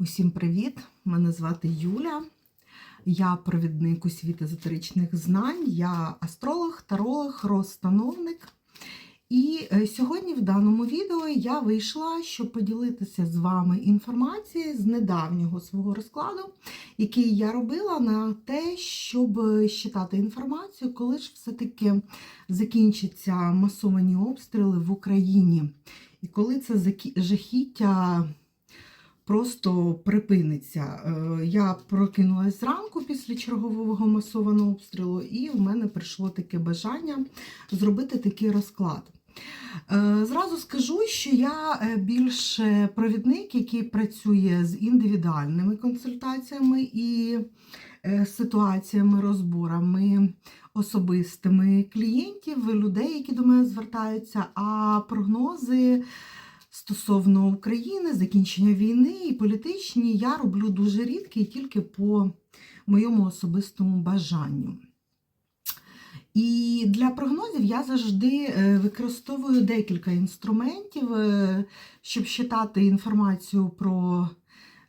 Усім привіт! Мене звати Юля. Я провідник у світ езотеричних знань, я астролог, таролог, розстановник. І е, сьогодні в даному відео я вийшла, щоб поділитися з вами інформацією з недавнього свого розкладу, який я робила на те, щоб щитати інформацію, коли ж все-таки закінчаться масовані обстріли в Україні. І коли це жахіття просто припиниться. Е, Я прокинулась зранку після чергового масованого обстрілу, і в мене прийшло таке бажання зробити такий розклад. Е, Зразу скажу, що я е, більше провідник, який працює з індивідуальними консультаціями і ситуаціями, розборами особистими клієнтів, людей, які до мене звертаються, а прогнози стосовно України, закінчення війни і політичні я роблю дуже рідко і тільки по моєму особистому бажанню. І для прогнозів я завжди е, використовую декілька інструментів, е, щоб читати інформацію про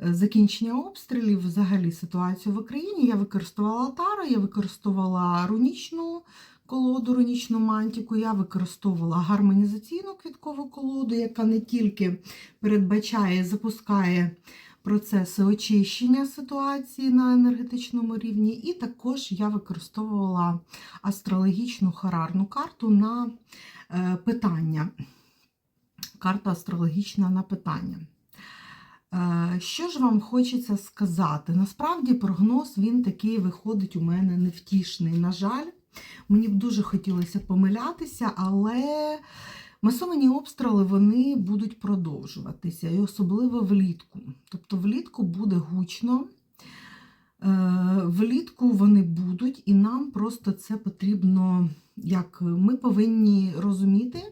е, закінчення обстрілів, взагалі ситуацію в Україні. Я використовувала Таро, я використовувала рунічну колоду, рунічну мантіку, я використовувала гармонізаційну квіткову колоду, яка не тільки передбачає, запускає процеси очищення ситуації на енергетичному рівні, і також я використовувала астрологічну харарну карту на е, питання. Карта астрологічна на питання. Е, Що ж вам хочеться сказати? Насправді прогноз він такий виходить у мене невтішний. На жаль, мені б дуже хотілося помилятися, але масовані обстріли вони будуть продовжуватися, і особливо влітку. Тобто влітку буде гучно, е, влітку вони будуть, і нам просто це потрібно, як ми повинні розуміти,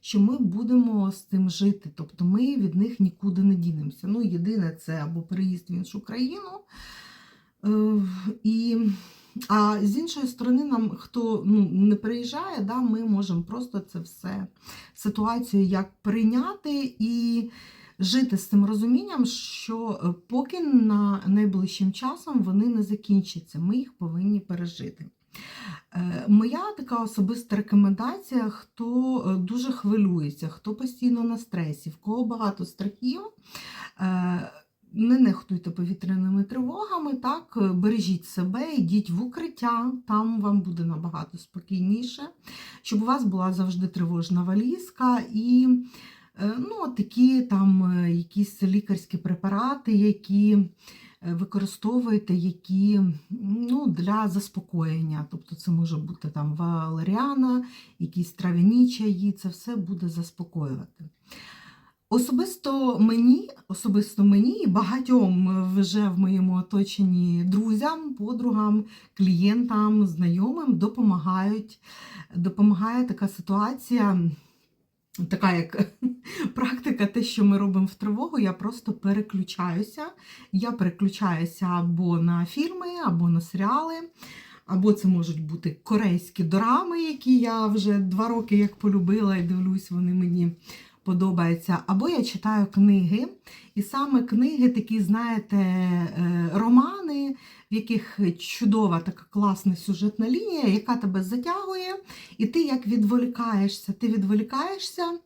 що ми будемо з цим жити. Тобто ми від них нікуди не дінемося. Ну, єдине, це або переїзд в іншу країну. Е, І, а з іншої сторони, нам хто ну, не переїжджає, да, ми можемо просто це все ситуацію як прийняти і жити з цим розумінням, що е, поки на найближчим часом вони не закінчаться, ми їх повинні пережити. Е, Моя така особиста рекомендація, хто е, дуже хвилюється, хто постійно на стресі, в кого багато страхів. Не нехтуйте повітряними тривогами, так, е, бережіть себе, йдіть в укриття, там вам буде набагато спокійніше, щоб у вас була завжди тривожна валізка і е, ну, такі там е, якісь лікарські препарати, які використовуєте, які ну, для заспокоєння. Тобто це може бути там валеріана, якісь трав'яні чаї, це все буде заспокоювати. Особисто мені, особисто мені і багатьом вже в моєму оточенні друзям, подругам, клієнтам, знайомим допомагають, допомагає така ситуація, така як практика, те, що ми робимо в тривогу, я просто переключаюся. Я переключаюся або на фільми, або на серіали. Або це можуть бути корейські драми, які я вже два роки як полюбила і дивлюсь, вони мені подобаються. Або я читаю книги, і саме книги такі, знаєте, е, романи, в яких чудова така класна сюжетна лінія, яка тебе затягує, і ти як відволікаєшся, ти відволікаєшся.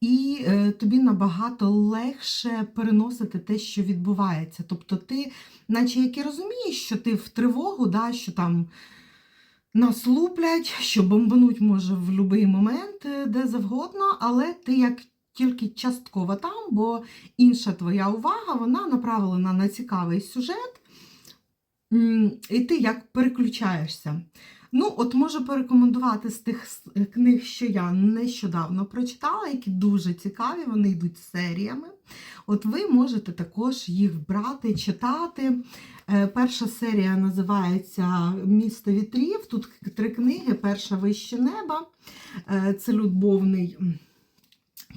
І е, тобі набагато легше переносити те, що відбувається. Тобто ти, наче як і розумієш, що ти в тривогу, да, що там нас луплять, що бомбануть може в будь-який момент, е, де завгодно, але ти як тільки частково там, бо інша твоя увага, вона направлена на цікавий сюжет, і ти як переключаєшся. Ну, от можу порекомендувати з тих е, книг, що я нещодавно прочитала, які дуже цікаві, вони йдуть серіями. От ви можете також їх брати, читати. Е, Перша серія називається Місто вітрів. Тут три книги. Перша вище неба. Е, Це любовний.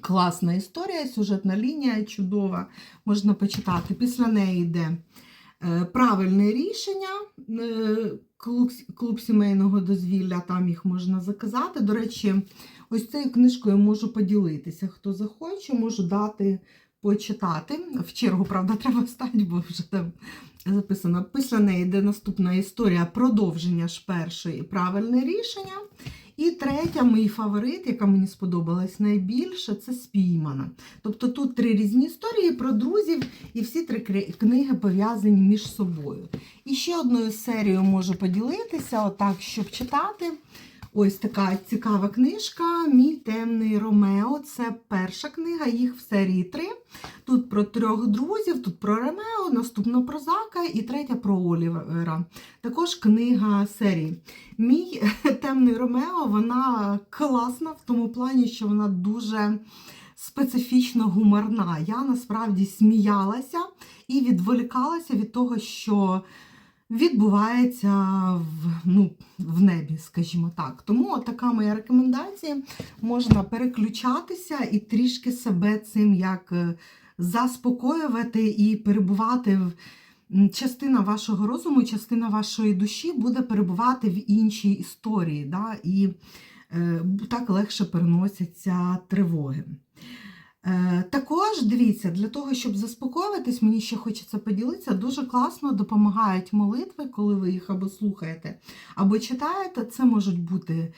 Класна історія, сюжетна лінія чудова, можна почитати. Після неї йде е, правильне рішення, клуб сімейного дозвілля, там їх можна заказати. До речі, ось цією книжкою можу поділитися. Хто захоче, можу дати почитати. В чергу, правда, треба встати, бо вже там записано. Після неї йде наступна історія продовження ж першої правильне рішення. І третя, мій фаворит, яка мені сподобалась найбільше, це спіймана. Тобто тут три різні історії про друзів, і всі три книги пов'язані між собою. І ще одною серією можу поділитися, отак, щоб читати. Ось така цікава книжка Мій темний Ромео. Це перша книга, їх в серії три. Тут про трьох друзів, тут про Ромео, наступно про Зака і третя про Олівера. Також книга серії. Мій темний Ромео, вона класна в тому плані, що вона дуже специфічно гуморна. Я насправді сміялася і відволікалася від того, що відбувається в, ну, в небі, скажімо так. Тому така моя рекомендація. Можна переключатися і трішки себе цим як е, заспокоювати і перебувати в. Частина вашого розуму, частина вашої душі буде перебувати в іншій історії, да? і е, так легше переносяться тривоги. Е, також дивіться, для того, щоб заспокоюватись, мені ще хочеться поділитися, дуже класно допомагають молитви, коли ви їх або слухаєте, або читаєте. Це можуть бути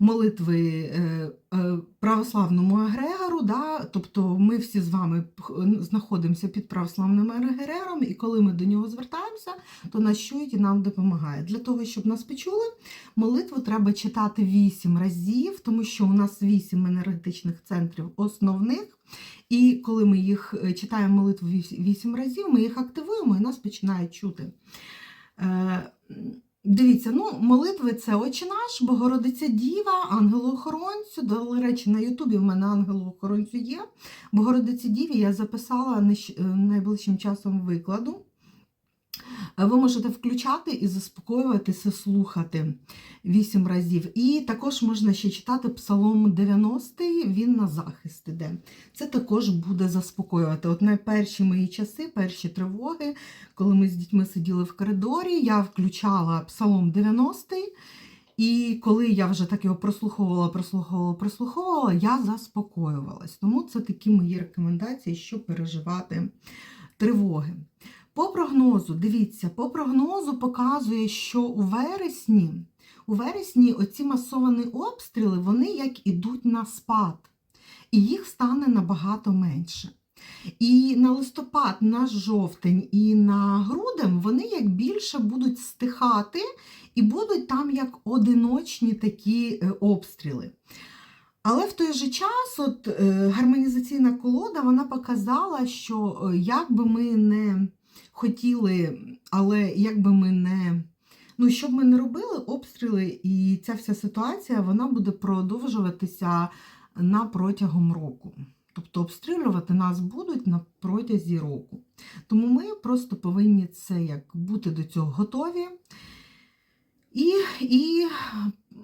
молитви е, е, православному егрегору, да? тобто ми всі з вами знаходимося під православним егрегором, і коли ми до нього звертаємося, то нас чують і нам допомагає. Для того, щоб нас почули, молитву треба читати 8 разів, тому що у нас 8 енергетичних центрів основних. І коли ми їх е, читаємо молитву 8 разів, ми їх активуємо і нас починають чути. Дивіться, ну, молитви це Отче наш, Богородиця Діва, ангелу-охоронцю. До речі, на Ютубі в мене ангелу-охоронцю є. Богородиці Діві я записала е, найближчим часом викладу. Ви можете включати і заспокоюватися, слухати 8 разів. І також можна ще читати Псалом 90, він на захист іде. Це також буде заспокоювати. От найперші мої часи, перші тривоги, коли ми з дітьми сиділи в коридорі, я включала Псалом 90. І коли я вже так його прослуховувала, прослуховувала, прослуховувала, я заспокоювалась. Тому це такі мої рекомендації, щоб переживати тривоги. По прогнозу, дивіться, по прогнозу показує, що у вересні, у вересні оці масовані обстріли, вони як ідуть на спад, і їх стане набагато менше. І на листопад, на жовтень і на грудень вони як більше будуть стихати і будуть там як одиночні такі е, обстріли. Але в той же час от, е, гармонізаційна колода вона показала, що е, як би ми не хотіли, але як би ми не. Ну, що б ми не робили, обстріли і ця вся ситуація вона буде продовжуватися на протягом року. Тобто обстрілювати нас будуть на протязі року. Тому ми просто повинні це як бути до цього готові і, і,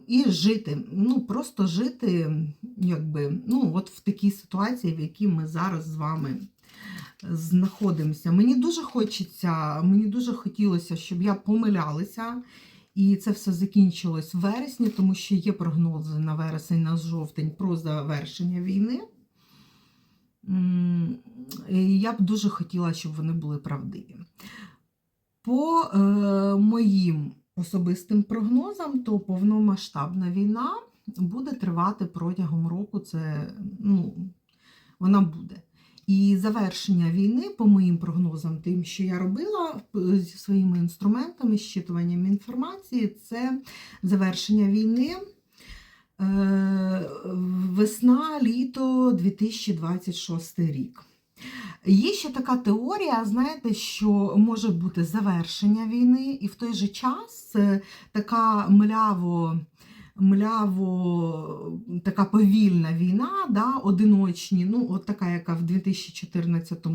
і жити. Ну, просто жити, якби, ну, от в такій ситуації, в якій ми зараз з вами знаходимося. Мені дуже хочеться, мені дуже хотілося, щоб я помилялася. І це все закінчилось в вересні, тому що є прогнози на вересень, на жовтень про завершення війни. І Я б дуже хотіла, щоб вони були правдиві. По е, моїм особистим прогнозам, то повномасштабна війна буде тривати протягом року. Це, ну, вона буде. І завершення війни, по моїм прогнозам, тим, що я робила е, зі своїми інструментами, щитуванням інформації, це завершення війни. е, Весна, літо 2026 рік. Є ще така теорія, знаєте, що може бути завершення війни, і в той же час е, така мляво, мляво така повільна війна, да, одиночні, ну, от така, яка в 2014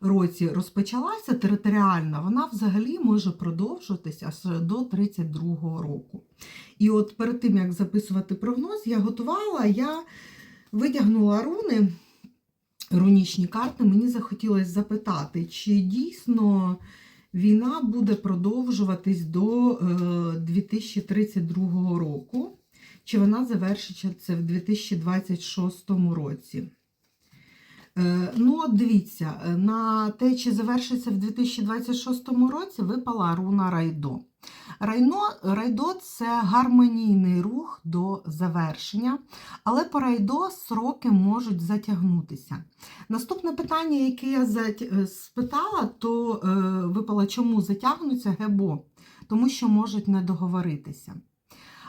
році розпочалася, територіальна, вона взагалі може продовжуватися аж до 32 року. І от перед тим, як записувати прогноз, я готувала, я витягнула руни рунічні карти, мені захотілося запитати, чи дійсно війна буде продовжуватись до е, 2032 року, чи вона завершиться в 2026 році. Е, Ну, от дивіться, е, на те, чи завершиться в 2026 році, випала руна Райдо. Райно, райдо це гармонійний рух до завершення, але по райдо сроки можуть затягнутися. Наступне питання, яке я е, спитала, то е, випало, чому затягнуться ГЕБО, тому що можуть не договоритися.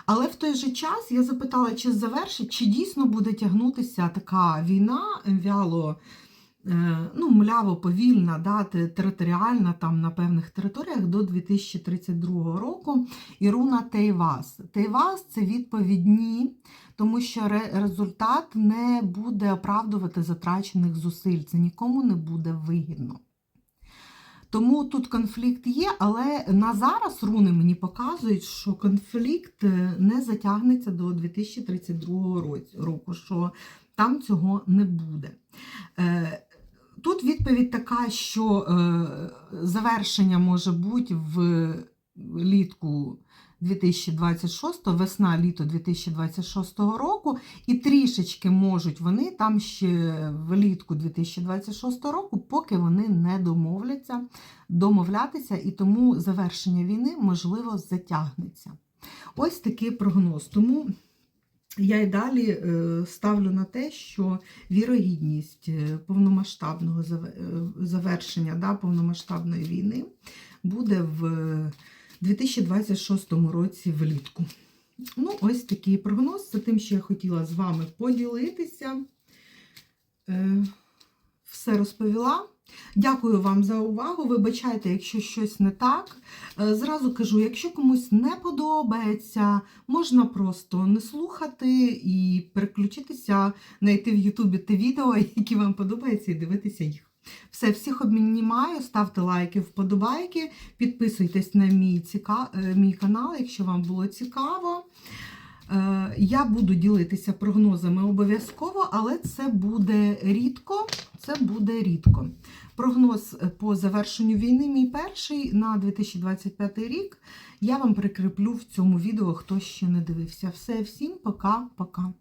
Але в той же час я запитала, чи завершить, чи дійсно буде тягнутися така війна вяло, ну, мляво повільна, да, територіальна там на певних територіях до 2032 року. І руна Тейвас. Тейвас це відповідь ні, тому що результат не буде оправдувати затрачених зусиль. Це нікому не буде вигідно. Тому тут конфлікт є, але на зараз руни мені показують, що конфлікт е, не затягнеться до 2032 року, що там цього не буде. Тут відповідь така, що е, завершення може бути в літку 2026, весна-літо 2026 року, і трішечки можуть вони там ще влітку 2026 року, поки вони не домовляться, домовлятися, і тому завершення війни можливо затягнеться. Ось такий прогноз. Тому я й далі е, ставлю на те, що вірогідність е, повномасштабного е, завершення да, повномасштабної війни буде в 2026 році влітку. Ну, ось такий прогноз. Це тим, що я хотіла з вами поділитися. Все розповіла. Дякую вам за увагу. Вибачайте, якщо щось не так. Е, Зразу кажу, якщо комусь не подобається, можна просто не слухати і переключитися, знайти в Ютубі те відео, які вам подобаються, і дивитися їх. Все, всіх обнімаю, ставте лайки, вподобайки, підписуйтесь на мій, ціка... е, мій канал, якщо вам було цікаво. Е, Я буду ділитися прогнозами обов'язково, але це буде рідко. Це буде рідко. Прогноз е, по завершенню війни, мій перший на 2025 рік. Я вам прикріплю в цьому відео, хто ще не дивився. Все, всім пока-пока.